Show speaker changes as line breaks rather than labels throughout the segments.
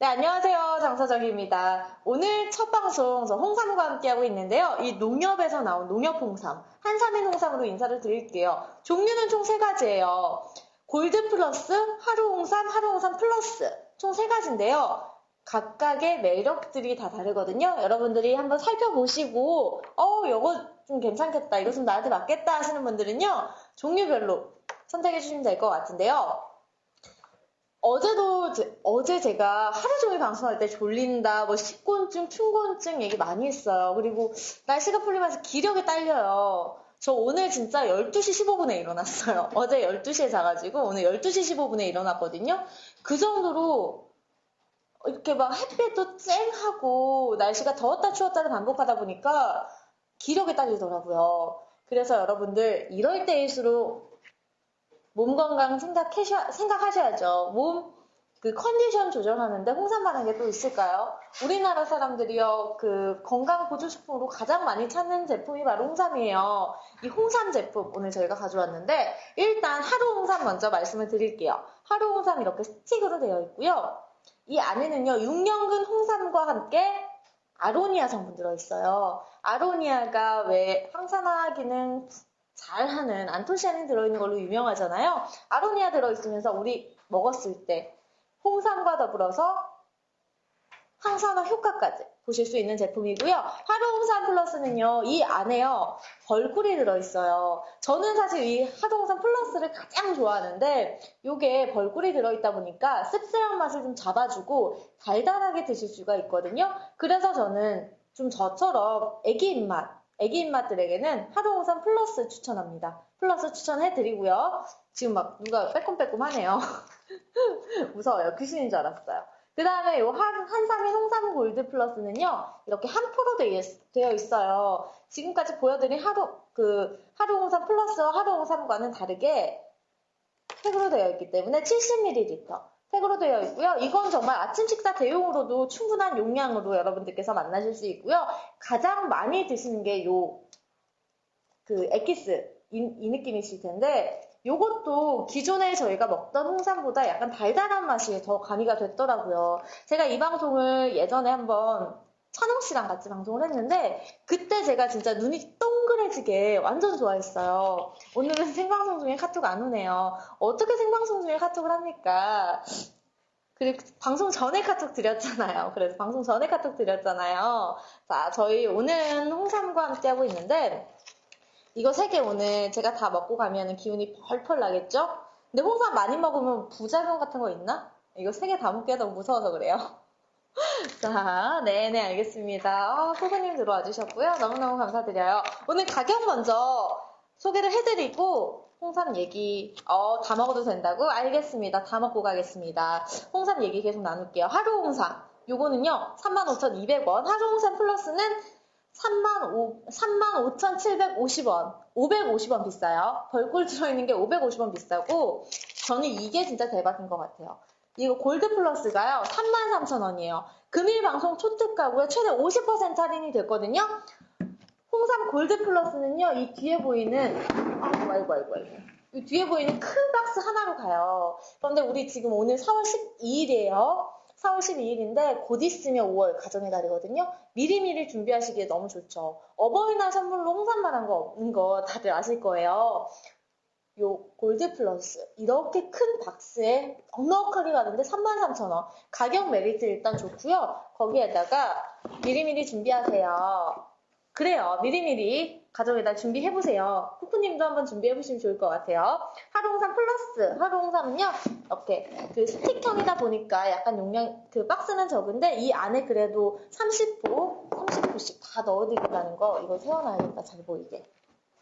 네, 안녕하세요. 장서정입니다. 오늘 첫 방송 저 홍삼과 함께하고 있는데요. 이 농협에서 나온 농협 홍삼, 한삼인 홍삼으로 인사를 드릴게요. 종류는 총 세 가지예요. 골드 플러스, 하루 홍삼, 하루 홍삼 플러스 총 세 가지인데요. 각각의 매력들이 다 다르거든요. 여러분들이 한번 살펴보시고 어, 이거 좀 괜찮겠다. 이거 좀 나한테 맞겠다 하시는 분들은요. 종류별로 선택해 주시면 될 것 같은데요. 어제도 제, 어제 제가 하루 종일 방송할 때 졸린다, 뭐 식곤증, 춘곤증 얘기 많이 했어요. 그리고 날씨가 풀리면서 기력이 딸려요. 저 오늘 진짜 12시 15분에 일어났어요. 어제 12시에 자가지고 오늘 12시 15분에 일어났거든요. 그 정도로 이렇게 막 햇빛도 쨍하고 날씨가 더웠다 추웠다를 반복하다 보니까 기력이 딸리더라고요. 그래서 여러분들 이럴 때일수록 몸 건강 생각하셔, 생각하셔야죠. 몸, 그 컨디션 조절하는데 홍삼만한 게 또 있을까요? 우리나라 사람들이요, 그 건강 보조식품으로 가장 많이 찾는 제품이 바로 홍삼이에요. 이 홍삼 제품 오늘 저희가 가져왔는데, 일단 하루 홍삼 먼저 말씀을 드릴게요. 하루 홍삼 이렇게 스틱으로 되어 있고요. 이 안에는요, 6년근 홍삼과 함께 아로니아 성분 들어있어요. 아로니아가 왜 항산화 기능 잘하는 안토시아닌 들어있는 걸로 유명하잖아요. 아로니아 들어있으면서 우리 먹었을 때 홍삼과 더불어서 항산화 효과까지 보실 수 있는 제품이고요. 홍삼 플러스는요, 이 안에요, 벌꿀이 들어있어요. 저는 사실 이 홍삼 플러스를 가장 좋아하는데, 이게 벌꿀이 들어있다 보니까 씁쓸한 맛을 좀 잡아주고 달달하게 드실 수가 있거든요. 그래서 저는 좀 저처럼 애기 입맛, 애기 입맛들에게는 홍삼 플러스 추천합니다. 플러스 추천해 드리고요. 지금 막 누가 빼꼼빼꼼 하네요. 무서워요. 귀신인 줄 알았어요. 그 다음에 이 한삼인 홍삼 골드 플러스는요, 이렇게 한 프로 되어 있어요. 지금까지 보여드린 하루, 그, 하루 홍삼 플러스와 하루 홍삼과는 다르게 팩으로 되어 있기 때문에 70ml. 팩으로 되어 있고요. 이건 정말 아침 식사 대용으로도 충분한 용량으로 여러분들께서 만나실 수 있고요. 가장 많이 드시는 게 요, 그, 엑기스, 이, 이 느낌이실 텐데, 요것도 기존에 저희가 먹던 홍삼보다 약간 달달한 맛이 더 가미가 됐더라고요. 제가 이 방송을 예전에 한번 찬홍 씨랑 같이 방송을 했는데 그때 제가 진짜 눈이 동그래지게 완전 좋아했어요. 오늘은 생방송 중에 카톡 안 오네요. 어떻게 생방송 중에 카톡을 합니까? 그리고 방송 전에 카톡 드렸잖아요. 그래서 방송 전에 카톡 드렸잖아요. 자, 저희 오늘은 홍삼과 함께 하고 있는데 이거 세 개 오늘 제가 다 먹고 가면 기운이 펄펄 나겠죠? 근데 홍삼 많이 먹으면 부작용 같은 거 있나? 이거 세 개 다 먹기가 너무 무서워서 그래요. 자, 네네, 알겠습니다. 어, 코코님 들어와 주셨고요. 너무너무 감사드려요. 오늘 가격 먼저 소개를 해드리고, 홍삼 얘기, 어, 다 먹어도 된다고? 알겠습니다. 다 먹고 가겠습니다. 홍삼 얘기 계속 나눌게요. 하루 홍삼. 요거는요, 35,200원. 하루 홍삼 플러스는 3만 35,750원. 550원 비싸요. 벌꿀 들어있는 게 550원 비싸고, 저는 이게 진짜 대박인 것 같아요. 이거 골드 플러스가요, 33,000원이에요. 금일 방송 초특가고요, 최대 50% 할인이 됐거든요. 홍삼 골드 플러스는요, 이 뒤에 보이는, 아이고, 아이고, 아이고, 아이고. 이 뒤에 보이는 큰 박스 하나로 가요. 그런데 우리 지금 오늘 4월 12일이에요. 4월 12일인데 곧 있으면 5월 가정의 달이거든요. 미리미리 준비하시기에 너무 좋죠. 어버이날 선물로 홍삼만 한거 없는 거 다들 아실 거예요. 요 골드 플러스. 이렇게 큰 박스에 넉넉하게 가는데 33,000원. 가격 메리트 일단 좋고요. 거기에다가 미리미리 준비하세요. 그래요. 미리미리 가정에다 준비해보세요. 쿠쿠님도 한번 준비해보시면 좋을 것 같아요. 하루홍삼 플러스. 하루홍삼은요 이렇게 그 스틱형이다 보니까 약간 용량 그 박스는 적은데 이 안에 그래도 30호 30호씩 다 넣어드린다는 거 이거 세워놔야겠다 잘 보이게.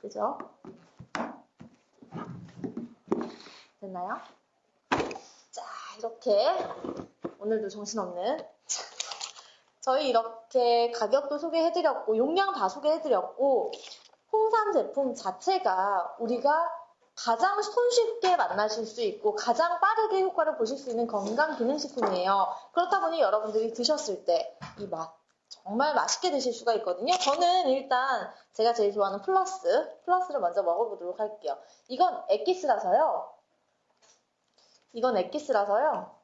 그죠? 됐나요? 자, 이렇게 오늘도 정신없는 저희 이렇게 가격도 소개해드렸고 용량 다 소개해드렸고 홍삼 제품 자체가 우리가 가장 손쉽게 만나실 수 있고 가장 빠르게 효과를 보실 수 있는 건강 기능식품이에요. 그렇다 보니 여러분들이 드셨을 때 이 맛 정말 맛있게 드실 수가 있거든요. 저는 일단 제가 제일 좋아하는 플러스 플러스를 먼저 먹어보도록 할게요. 이건 엑기스라서요. 이건 엑기스라서요.